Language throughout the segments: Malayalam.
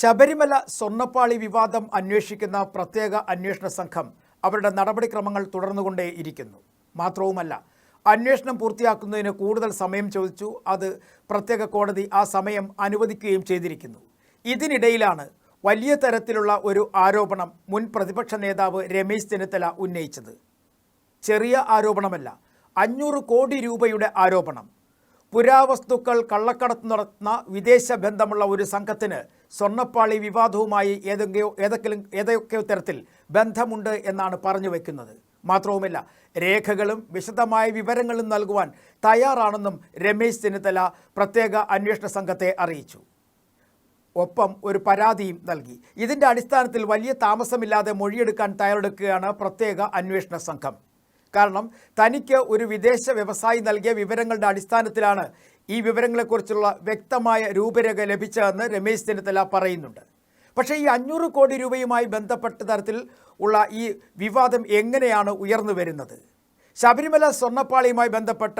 ശബരിമല സ്വർണപ്പാളി വിവാദം അന്വേഷിക്കുന്ന പ്രത്യേക അന്വേഷണ സംഘം അവരുടെ നടപടിക്രമങ്ങൾ തുടർന്നുകൊണ്ടേയിരിക്കുന്നു മാത്രവുമല്ല അന്വേഷണം പൂർത്തിയാക്കുന്നതിന് കൂടുതൽ സമയം ചോദിച്ചു. അത് പ്രത്യേക കോടതി ആ സമയം അനുവദിക്കുകയും ചെയ്തിരിക്കുന്നു. ഇതിനിടയിലാണ് വലിയ തരത്തിലുള്ള ഒരു ആരോപണം മുൻ പ്രതിപക്ഷ നേതാവ് രമേശ് ചെന്നിത്തല ഉന്നയിച്ചത്. ചെറിയ ആരോപണമല്ല അഞ്ഞൂറ് കോടി രൂപയുടെ ആരോപണം. പുരാവസ്തുക്കൾ കള്ളക്കടത്ത് നടത്തുന്ന വിദേശ ബന്ധമുള്ള ഒരു സംഘത്തിന് സ്വർണപ്പാളി വിവാദവുമായി ഏതെങ്കിലോ ഏതെങ്കിലും ഏതൊക്കെ തരത്തിൽ ബന്ധമുണ്ട് എന്നാണ് പറഞ്ഞു വയ്ക്കുന്നത് മാത്രവുമല്ല രേഖകളും വിശദമായ വിവരങ്ങളും നൽകുവാൻ തയ്യാറാണെന്നും രമേശ് ചെന്നിത്തല പ്രത്യേക അന്വേഷണ സംഘത്തെ അറിയിച്ചു. ഒപ്പം ഒരു പരാതിയും നൽകി. ഇതിന്റെ അടിസ്ഥാനത്തിൽ വലിയ താമസമില്ലാതെ മൊഴിയെടുക്കാൻ തയ്യാറെടുക്കുകയാണ് പ്രത്യേക അന്വേഷണ സംഘം. കാരണം തനിക്ക് ഒരു വിദേശ വ്യവസായി നൽകിയ വിവരങ്ങളുടെ അടിസ്ഥാനത്തിലാണ് ഈ വിവരങ്ങളെക്കുറിച്ചുള്ള വ്യക്തമായ രൂപരേഖ ലഭിച്ചതെന്ന് രമേശ് ചെന്നിത്തല പറയുന്നുണ്ട്. പക്ഷേ ഈ അഞ്ഞൂറ് കോടി രൂപയുമായി ബന്ധപ്പെട്ട തരത്തിൽ ഉള്ള ഈ വിവാദം എങ്ങനെയാണ് ഉയർന്നു വരുന്നത്? ശബരിമല സ്വർണപ്പാളിയുമായി ബന്ധപ്പെട്ട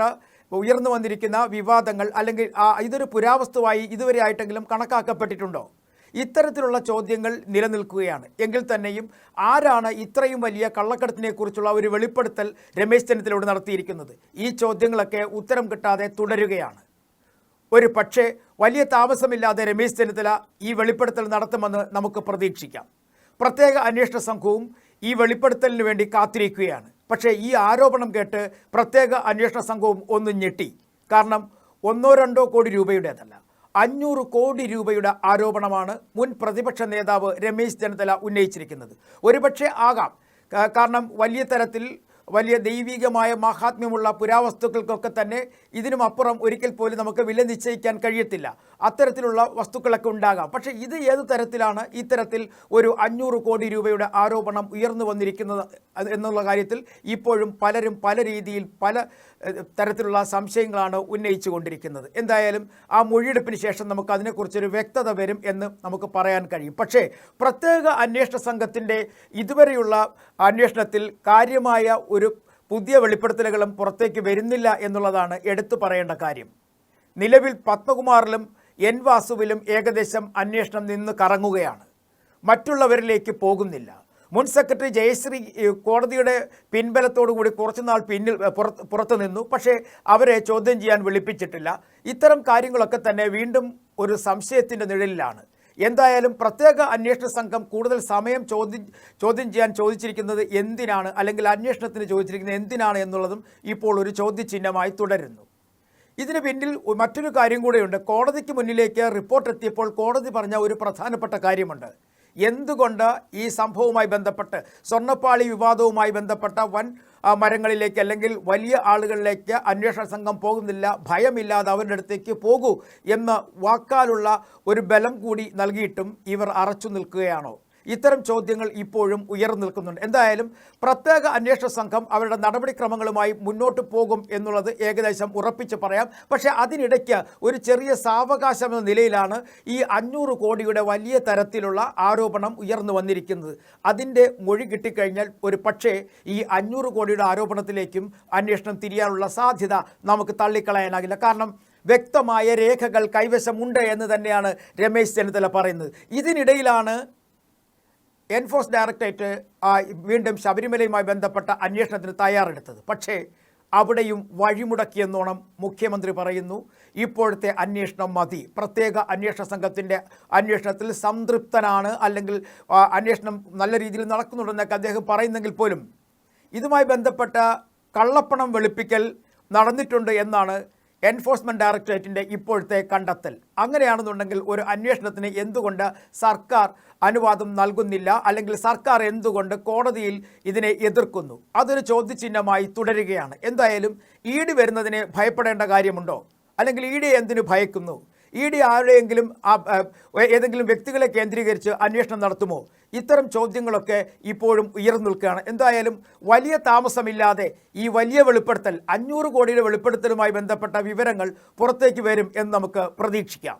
ഉയർന്നു വന്നിരിക്കുന്ന വിവാദങ്ങൾ അല്ലെങ്കിൽ ഇതൊരു പുരാവസ്തുവായി ഇതുവരെ ആയിട്ടെങ്കിലും കണക്കാക്കപ്പെട്ടിട്ടുണ്ടോ? ഇത്തരത്തിലുള്ള ചോദ്യങ്ങൾ നിലനിൽക്കുകയാണ്. എങ്കിൽ തന്നെയും ആരാണ് ഇത്രയും വലിയ കള്ളക്കടത്തിനെക്കുറിച്ചുള്ള ഒരു വെളിപ്പെടുത്തൽ രമേശ് ചെന്നിത്തലയോട് നടത്തിയിരിക്കുന്നത്? ഈ ചോദ്യങ്ങളൊക്കെ ഉത്തരം കിട്ടാതെ തുടരുകയാണ്. ഒരു പക്ഷേ വലിയ താമസമില്ലാതെ രമേശ് ചെന്നിത്തല ഈ വെളിപ്പെടുത്തൽ നടത്തുമെന്ന് നമുക്ക് പ്രതീക്ഷിക്കാം. പ്രത്യേക അന്വേഷണ സംഘവും ഈ വെളിപ്പെടുത്തലിന് വേണ്ടി കാത്തിരിക്കുകയാണ്. പക്ഷേ ഈ ആരോപണം കേട്ട് പ്രത്യേക അന്വേഷണ സംഘവും ഒന്ന് ഞെട്ടി. കാരണം ഒന്നോ രണ്ടോ കോടി രൂപയുടേതല്ല. അഞ്ഞൂറ് കോടി രൂപയുടെ ആരോപണമാണ് മുൻ പ്രതിപക്ഷ നേതാവ് രമേശ് ചെന്നിത്തല ഉന്നയിച്ചിരിക്കുന്നത്. ഒരുപക്ഷെ ആകാം. കാരണം വലിയ തരത്തിൽ വലിയ ദൈവികമായ മാഹാത്മ്യമുള്ള പുരാവസ്തുക്കൾക്കൊക്കെ തന്നെ ഇതിനും അപ്പുറം ഒരിക്കൽ പോലും നമുക്ക് വില നിശ്ചയിക്കാൻ കഴിയത്തില്ല. അത്തരത്തിലുള്ള വസ്തുക്കളൊക്കെ ഉണ്ടാകാം. പക്ഷേ ഇത് ഏത് തരത്തിലാണ് ഇത്തരത്തിൽ ഒരു അഞ്ഞൂറ് കോടി രൂപയുടെ ആരോപണം ഉയർന്നു വന്നിരിക്കുന്നത് എന്നുള്ള കാര്യത്തിൽ ഇപ്പോഴും പലരും പല രീതിയിൽ പല തരത്തിലുള്ള സംശയങ്ങളാണ് ഉന്നയിച്ചു കൊണ്ടിരിക്കുന്നത് എന്തായാലും ആ മൊഴിയെടുപ്പിന് ശേഷം നമുക്ക് അതിനെക്കുറിച്ചൊരു വ്യക്തത വരും എന്ന് നമുക്ക് പറയാൻ കഴിയും. പക്ഷേ പ്രത്യേക അന്വേഷണ സംഘത്തിന്റെ ഇതുവരെയുള്ള അന്വേഷണത്തിൽ കാര്യമായ ഒരു പുതിയ വെളിപ്പെടുത്തലുകളും പുറത്തേക്ക് വരുന്നില്ല എന്നുള്ളതാണ് എടുത്തു പറയേണ്ട കാര്യം. നിലവിൽ പത്മകുമാറിലും എൻ വാസുവിലും ഏകദേശം അന്വേഷണം നിന്ന് കറങ്ങുകയാണ്. മറ്റുള്ളവരിലേക്ക് പോകുന്നില്ല. മുൻ സെക്രട്ടറി ജയശ്രീ കോടതിയുടെ പിൻബലത്തോടു കൂടി കുറച്ചുനാൾ പിന്നിൽ പുറത്തു നിന്നു. പക്ഷേ അവരെ ചോദ്യം ചെയ്യാൻ വിളിപ്പിച്ചിട്ടില്ല. ഇത്തരം കാര്യങ്ങളൊക്കെ തന്നെ വീണ്ടും ഒരു സംശയത്തിന്റെ നിഴലിലാണ്. എന്തായാലും പ്രത്യേക അന്വേഷണ സംഘം കൂടുതൽ സമയം ചോദ്യം ചോദ്യം ചെയ്യാൻ ചോദിച്ചിരിക്കുന്നത് എന്തിനാണ്? അല്ലെങ്കിൽ അന്വേഷണത്തിന് ചോദിച്ചിരിക്കുന്നത് എന്തിനാണ് എന്നുള്ളതും ഇപ്പോൾ ഒരു ചോദ്യചിഹ്നമായി തുടരുന്നു. ഇതിന് പിന്നിൽ മറ്റൊരു കാര്യം കൂടെയുണ്ട്. കോടതിക്ക് മുന്നിലേക്ക് റിപ്പോർട്ട് എത്തിയപ്പോൾ കോടതി പറഞ്ഞ ഒരു പ്രധാനപ്പെട്ട കാര്യമുണ്ട്. എന്തുകൊണ്ട് ഈ സംഭവവുമായി ബന്ധപ്പെട്ട് സ്വർണപ്പാളി വിവാദവുമായി ബന്ധപ്പെട്ട വൻ മരങ്ങളിലേക്ക് അല്ലെങ്കിൽ വലിയ ആളുകളിലേക്ക് അന്വേഷണ സംഘം പോകുന്നില്ല ഭയമില്ലാതെ അവരുടെ അടുത്തേക്ക് പോകൂ എന്ന് വാക്കാലുള്ള ഒരു ബലം കൂടി നൽകിയിട്ടും ഇവർ അറച്ചു നിൽക്കുകയാണോ? ഇത്തരം ചോദ്യങ്ങൾ ഇപ്പോഴും ഉയർന്നു നിൽക്കുന്നുണ്ട്. എന്തായാലും പ്രത്യേക അന്വേഷണ സംഘം അവരുടെ നടപടിക്രമങ്ങളുമായി മുന്നോട്ട് പോകും എന്നുള്ളത് ഏകദേശം ഉറപ്പിച്ച് പറയാം. പക്ഷേ അതിനിടയ്ക്ക് ഒരു ചെറിയ സാവകാശം എന്ന നിലയിലാണ് ഈ അഞ്ഞൂറ് കോടിയുടെ വലിയ തരത്തിലുള്ള ആരോപണം ഉയർന്നു വന്നിരിക്കുന്നത്. അതിന്റെ മൊഴി കിട്ടിക്കഴിഞ്ഞാൽ ഒരു പക്ഷേ ഈ അഞ്ഞൂറ് കോടിയുടെ ആരോപണത്തിലേക്കും അന്വേഷണം തിരിയാനുള്ള സാധ്യത നമുക്ക് തള്ളിക്കളയാനാകില്ല. കാരണം വ്യക്തമായ രേഖകൾ കൈവശമുണ്ട് എന്ന് തന്നെയാണ് രമേശ് ചെന്നിത്തല പറയുന്നത്. ഇതിനിടയിലാണ് എൻഫോഴ്സ് ഡയറക്ടറേറ്റ് വീണ്ടും ശബരിമലയുമായി ബന്ധപ്പെട്ട അന്വേഷണത്തിന് തയ്യാറെടുത്തത്. പക്ഷേ അവിടെയും വഴിമുടക്കിയെന്നോണം മുഖ്യമന്ത്രി പറയുന്നു. ഇപ്പോഴത്തെ അന്വേഷണം മതി. പ്രത്യേക അന്വേഷണ സംഘത്തിന്റെ അന്വേഷണത്തിൽ സംതൃപ്തനാണ് അല്ലെങ്കിൽ അന്വേഷണം നല്ല രീതിയിൽ നടക്കുന്നുണ്ടെന്നൊക്കെ അദ്ദേഹം പറയുന്നെങ്കിൽ പോലും ഇതുമായി ബന്ധപ്പെട്ട കള്ളപ്പണം വെളുപ്പിക്കൽ നടന്നിട്ടുണ്ട് എന്നാണ് എൻഫോഴ്സ്മെന്റ് ഡയറക്ടറേറ്റിന്റെ ഇപ്പോഴത്തെ കണ്ടെത്തൽ. അങ്ങനെയാണെന്നുണ്ടെങ്കിൽ ഒരു അന്വേഷണത്തിന് എന്തുകൊണ്ട് സർക്കാർ അനുവാദം നൽകുന്നില്ല? അല്ലെങ്കിൽ സർക്കാർ എന്തുകൊണ്ട് കോടതിയിൽ ഇതിനെ എതിർക്കുന്നു? അതൊരു ചോദ്യചിഹ്നമായി തുടരുകയാണ്. എന്തായാലും ഈട് വരുന്നതിന് ഭയപ്പെടേണ്ട കാര്യമുണ്ടോ? അല്ലെങ്കിൽ ഇ എന്തിനു ഭയക്കുന്നു? ഇ ഡി ആരുടെയെങ്കിലും ഏതെങ്കിലും വ്യക്തികളെ കേന്ദ്രീകരിച്ച് അന്വേഷണം നടത്തുമോ? ഇത്തരം ചോദ്യങ്ങളൊക്കെ ഇപ്പോഴും ഉയർന്നു നിൽക്കുകയാണ്. എന്തായാലും വലിയ താമസമില്ലാതെ ഈ വലിയ വെളിപ്പെടുത്തൽ അഞ്ഞൂറ് കോടിയുടെ വെളിപ്പെടുത്തലുമായി ബന്ധപ്പെട്ട വിവരങ്ങൾ പുറത്തേക്ക് വരും എന്ന് നമുക്ക് പ്രതീക്ഷിക്കാം.